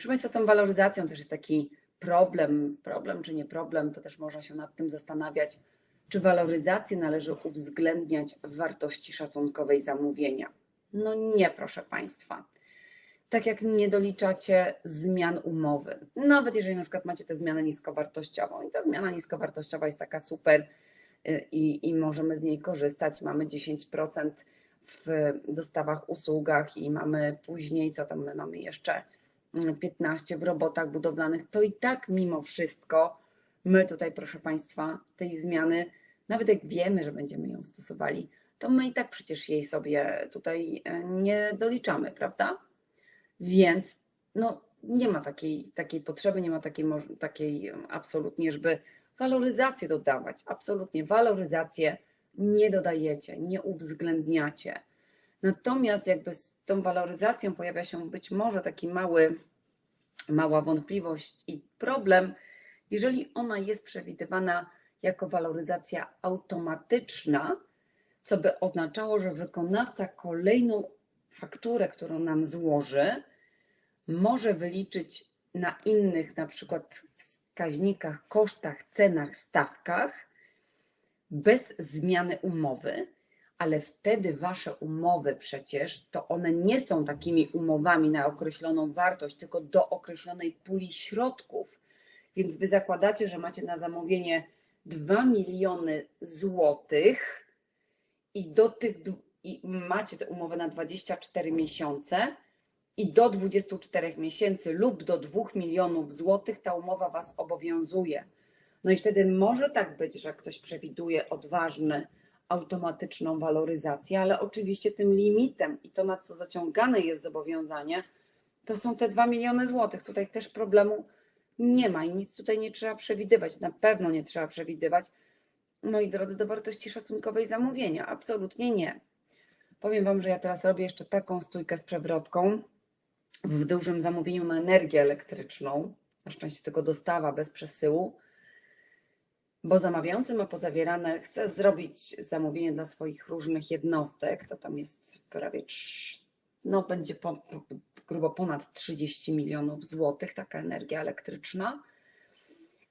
Proszę Państwa, z tą waloryzacją też jest taki problem, problem czy nie problem, to też można się nad tym zastanawiać, czy waloryzację należy uwzględniać w wartości szacunkowej zamówienia. No nie, proszę Państwa. Tak jak nie doliczacie zmian umowy. Nawet jeżeli na przykład macie tę zmianę niskowartościową i ta zmiana niskowartościowa jest taka super y, i, i możemy z niej korzystać, mamy 10% w dostawach, usługach i mamy później, co tam my mamy jeszcze, 15 w robotach budowlanych, to i tak mimo wszystko my tutaj, proszę Państwa, tej zmiany, nawet jak wiemy, że będziemy ją stosowali, to my i tak przecież jej sobie tutaj e, nie doliczamy, prawda? Więc no, nie ma takiej, takiej potrzeby, nie ma takiej, takiej em, absolutnie, żeby waloryzację dodawać. Absolutnie waloryzację nie dodajecie, nie uwzględniacie. Natomiast jakby z tą waloryzacją pojawia się być może taki mały, mała wątpliwość i problem, jeżeli ona jest przewidywana jako waloryzacja automatyczna, co by oznaczało, że wykonawca kolejną fakturę, którą nam złoży, może wyliczyć na innych, na przykład wskaźnikach, kosztach, cenach, stawkach, bez zmiany umowy, ale wtedy wasze umowy przecież to one nie są takimi umowami na określoną wartość, tylko do określonej puli środków. Więc wy zakładacie, że macie na zamówienie 2 miliony złotych i do tych i macie tę umowę na 24 miesiące i do 24 miesięcy lub do 2 milionów złotych ta umowa was obowiązuje. No i wtedy może tak być, że ktoś przewiduje odważny, automatyczną waloryzację, ale oczywiście tym limitem i to, na co zaciągane jest zobowiązanie, to są te 2 miliony złotych. Tutaj też problemu nie ma i nic tutaj nie trzeba przewidywać. Na pewno nie trzeba przewidywać, moi drodzy, do wartości szacunkowej zamówienia. Absolutnie nie. Powiem Wam, że ja teraz robię jeszcze taką stójkę z przewrotką w dużym zamówieniu na energię elektryczną. Na szczęście tylko dostawa bez przesyłu bo zamawiający ma pozawierane, chce zrobić zamówienie dla swoich różnych jednostek, to tam jest prawie, no będzie po, po, grubo ponad 30 milionów złotych taka energia elektryczna.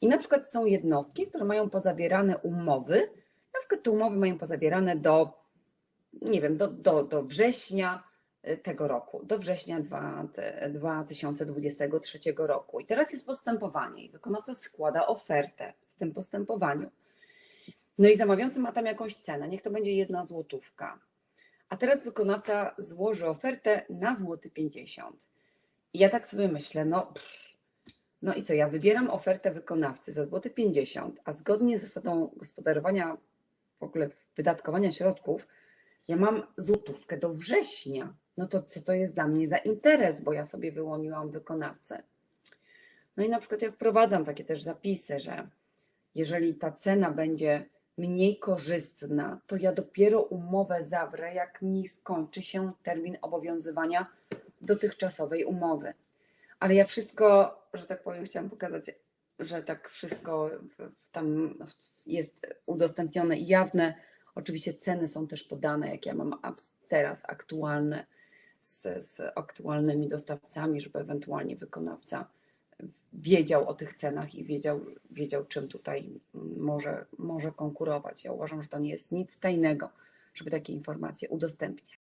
I na przykład są jednostki, które mają pozawierane umowy, na przykład te umowy mają pozawierane do, nie wiem, do, do, do września y, tego roku, do września dwa- te- 2023 roku. I teraz jest postępowanie i wykonawca składa ofertę tym postępowaniu. No i zamawiający ma tam jakąś cenę, niech to będzie jedna złotówka. A teraz wykonawca złoży ofertę na złoty 50. I ja tak sobie myślę, no, pff, no i co, ja wybieram ofertę wykonawcy za złoty 50, a zgodnie z zasadą gospodarowania, w ogóle wydatkowania środków, ja mam złotówkę do września. No to co to jest dla mnie za interes, bo ja sobie wyłoniłam wykonawcę. No i na przykład ja wprowadzam takie też zapisy, że jeżeli ta cena będzie mniej korzystna, to ja dopiero umowę zawrę, jak mi skończy się termin obowiązywania dotychczasowej umowy. Ale ja wszystko, że tak powiem, chciałam pokazać, że tak wszystko tam jest udostępnione i jawne. Oczywiście ceny są też podane, jak ja mam teraz aktualne z, z aktualnymi dostawcami, żeby ewentualnie wykonawca wiedział o tych cenach i wiedział, wiedział czym tutaj może, może konkurować. Ja uważam, że to nie jest nic tajnego, żeby takie informacje udostępniać.